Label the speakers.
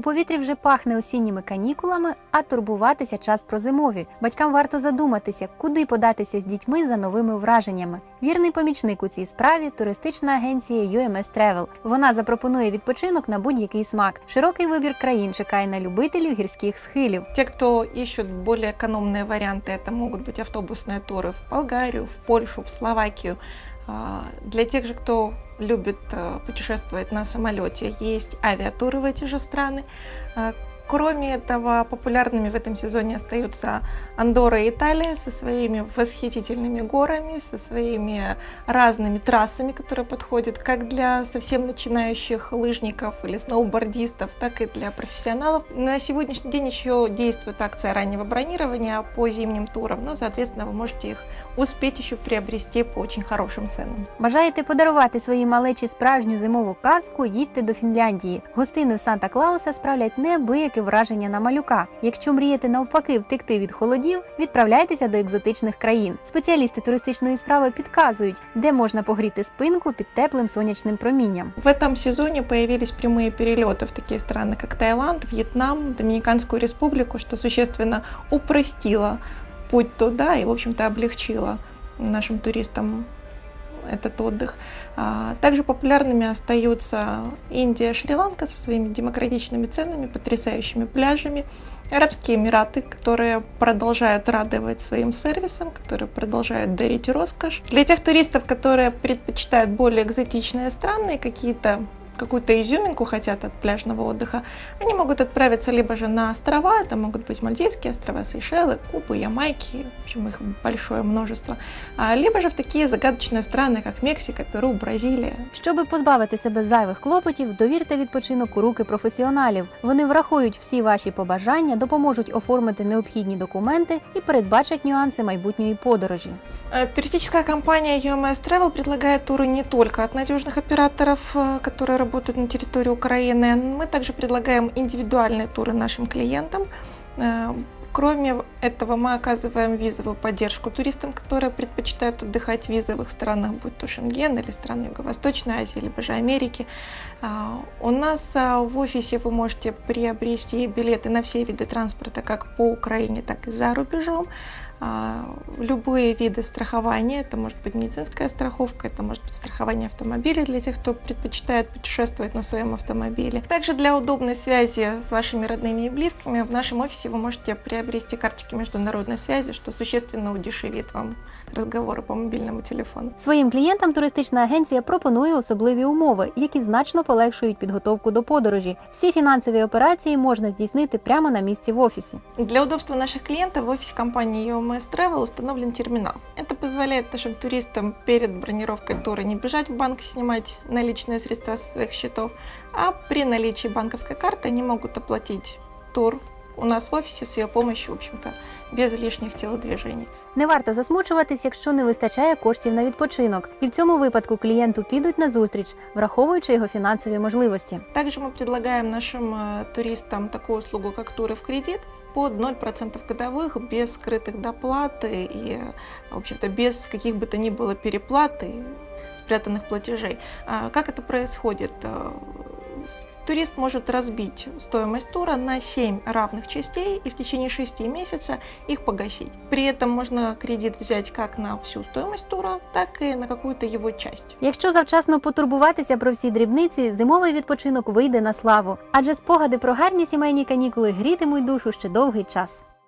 Speaker 1: У повітрі вже пахне осінніми канікулами, а турбуватися час про зимові. Батькам варто задуматися, куди податися з дітьми за новими враженнями. Вірний помічник у цій справі туристична агенція UMS Travel. Вона запропонує відпочинок на будь-який смак. Широкий вибір країн чекає на любителів гірських схилів.
Speaker 2: Те, кто ищут более экономные варианты, это могут быть автобусные туры в Болгарию, в Польшу, в Словакию. А, Для тех же, кто любит э, путешествовать на самолете, есть авиатуры в эти же страны. А, Кроме этого, популярными в этом сезоне остаются Андорра и Италия со своими восхитительными горами, со своими разными трассами, которые подходят как для совсем начинающих лыжников или сноубордистов, так и для профессионалов. На сегодняшний день еще действует акция раннего бронирования по зимним турам, но, соответственно, вы можете их успеть еще приобрести по очень хорошим ценам.
Speaker 1: Бажаєте подарувати своїй малечі справжню зимову казку? Їдьте до Фінляндії. Гостини в Санта Клауса справлять неабияке враження на малюка. Якщо мрієте навпаки втекти від холодів, відправляйтеся до екзотичних країн. Спеціалісти туристичної справи підказують, де можна погріти спинку під теплим сонячним промінням.
Speaker 2: В этом сезоне появились прямые перелеты в такие страны, как Таиланд, Вьетнам, Доминиканскую республику, что существенно упростило путь туда и, в общем-то, облегчило нашим туристам этот отдых. А, Также популярными остаются Индия, Шри-Ланка со своими демократичными ценами, потрясающими пляжами, Арабские Эмираты, которые продолжают радовать своим сервисом, которые продолжают дарить роскошь. Для тех туристов, которые предпочитают более экзотичные страны, какие-то какую-то изюминку хотят от пляжного отдыха, они могут отправиться либо же на острова, это могут быть Мальдивские острова, Сейшелы, Кубы, Ямайки, в общем, их большое множество, а, либо же в такие загадочные страны, как Мексика, Перу, Бразилия.
Speaker 1: Щоби позбавити себе зайвих клопотів, довірте відпочинок у руки професіоналів. Вони врахують всі ваші побажання, допоможуть оформити необхідні документи і передбачать нюанси майбутньої подорожі.
Speaker 2: Э, Туристическая компания UMS Travel предлагает туры не только от надежных операторов, э, которые работают на территории Украины. Мы также предлагаем индивидуальные туры нашим клиентам. Э, Кроме этого, мы оказываем визовую поддержку туристам, которые предпочитают отдыхать в визовых странах, будь то Шенген или страны Юго-Восточной Азии, либо же Америки. А, У нас а, в офисе вы можете приобрести билеты на все виды транспорта, как по Украине, так и за рубежом. А, Любые виды страхования, это может быть медицинская страховка, это может быть страхование автомобиля для тех, кто предпочитает путешествовать на своем автомобиле. Также для удобной связи с вашими родными и близкими в нашем офисе вы можете приобрести карточки международной связи, что существенно удешевит вам разговоры по мобильному телефону.
Speaker 1: Своїм клієнтам туристична агенція пропонує особливі умови, які значно полегшують підготовку до подорожі. Всі фінансові операції можна здійснити прямо на місці в офісі.
Speaker 2: Для удобства наших клиентов в офисе компании UMS Travel установлен терминал. Это позволяет нашим туристам перед бронировкой тура не бежать в банк снимать наличные средства со своих счетов, а при наличии банковской карты они могут оплатить тур у нас в офисе с ее помощью, в общем-то, без лишних телодвижений.
Speaker 1: Не варто засмучуватись, якщо не вистачає коштів на відпочинок, і в цьому випадку клієнту підуть на зустріч, враховуючи його фінансові можливості.
Speaker 2: Также мы предлагаем нашим э, туристам такую услугу, как туры в кредит под 0% годовых, без скрытых доплат и, э, в общем-то, без каких бы то ни было переплат и спрятанных платежей. А Как это происходит? Э, Турист может разбить стоимость тура на 7 равных частей и в течение 6 месяцев их погасить. При этом можно кредит взять как на всю стоимость тура, так и на какую-то его часть.
Speaker 1: Якщо завчасно потурбуватися про всі дрібниці, зимовий відпочинок вийде на славу, адже спогади про гарні сімейні канікули грітимуть душу ще довгий час.